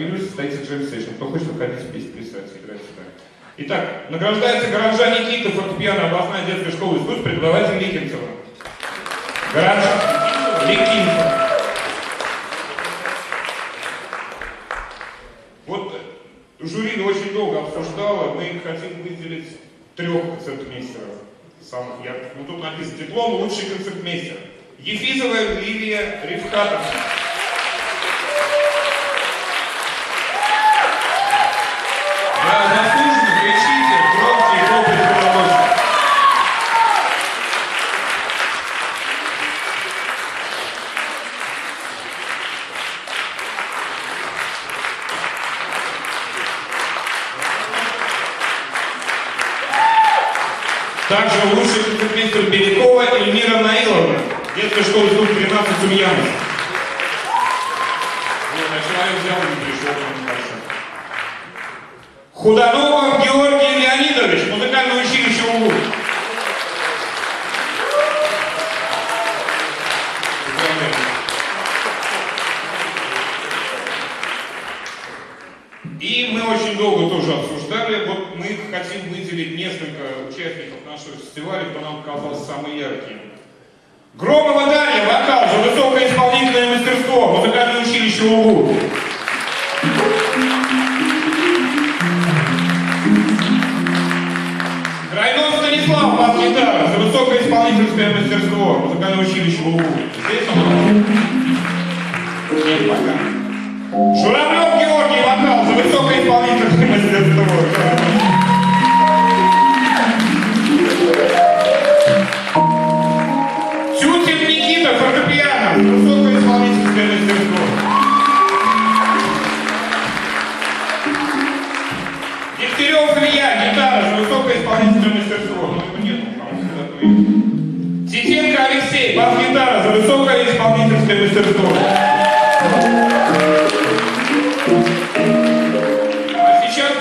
Бирюс состоится джем-сейшн. Кто хочет выходить петь, плясать, играть сюда. Итак, награждается гаража Никита, фортепиано, областная детская школа искусств, преподаватель Ликинцева. Гараж Ликинцева. Вот э, жюри очень долго обсуждало, мы хотим выделить трех концертмейстеров. Самых ярких. Ну тут написано диплом лучший концертмейстер. Ефизова Лилия Рифкатовна. Также лучший концертмейстер Белякова Эльмира Наиловна. Детская школа искусств 13 Ульяновск. Вот, а Георгий Леонидович, музыкальное училище УГУ. И мы очень долго тоже обсуждали, вот мы хотим выделить несколько участников нашего фестиваля, кто нам казался самый ярким. Громова Дарья, вокал за высокое исполнительное мастерство, музыкальное училище УГУ. Грайнов Станислав, бас-гитара, за высокое исполнительское мастерство, музыкальное училище УГУ. Здесь он? Нет, пока. Журавлев исполнительское мастерство. Тютин Никита, фортепиано, высокое исполнительское мастерство. Дегтярев Илья, гитара, высокое исполнительное мастерство. Ну, нет. Титенко Алексей, бас-гитара, за высокое исполнительское мастерство.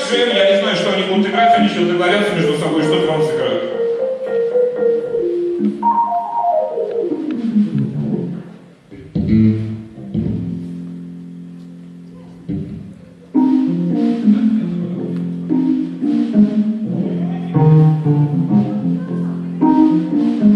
шею, я не знаю, что они будут играть, они сейчас договорятся между собой, что-то вам сыграют. thank you